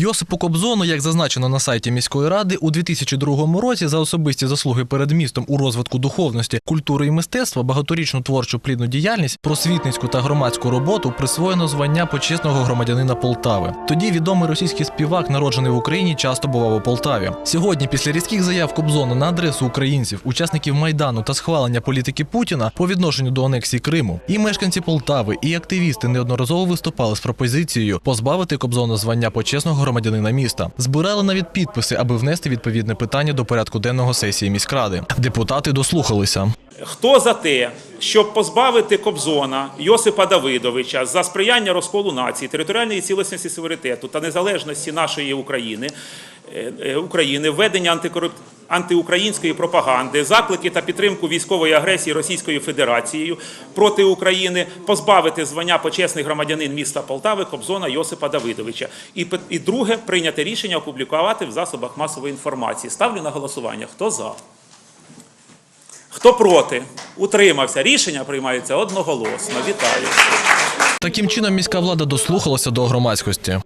Йосипу Кобзону, як зазначено на сайті міської ради, у 2002 році за особисті заслуги перед містом у розвитку духовності, культури і мистецтва, багаторічну творчу плідну діяльність, просвітницьку та громадську роботу присвоєно звання почесного громадянина Полтави. Тоді відомий російський співак, народжений в Україні, часто бував у Полтаві. Сьогодні, після різких заяв Кобзона на адресу українців, учасників майдану та схвалення політики Путіна по відношенню до анексії Криму, і мешканці Полтави, і активісти неодноразово виступали з пропозицією позбавити Кобзона звання почесного громадянина міста. Збирали навіть підписи, аби внести відповідне питання до порядку денного сесії міськради. Депутати дослухалися. Хто за те, щоб позбавити Кобзона Йосипа Давидовича за сприяння розколу нації, територіальної цілісності суверенітету та незалежності нашої України, е, е, України, введення антикоруп... антиукраїнської пропаганди, заклики та підтримку військової агресії Російською Федерацією проти України, позбавити звання почесний громадянин міста Полтави Кобзона Йосипа Давидовича. І, і друге прийняти рішення опублікувати в засобах масової інформації. Ставлю на голосування. Хто за? Хто проти? Утримався. Рішення приймається одноголосно. Вітаю. Таким чином міська влада дослухалася до громадськості.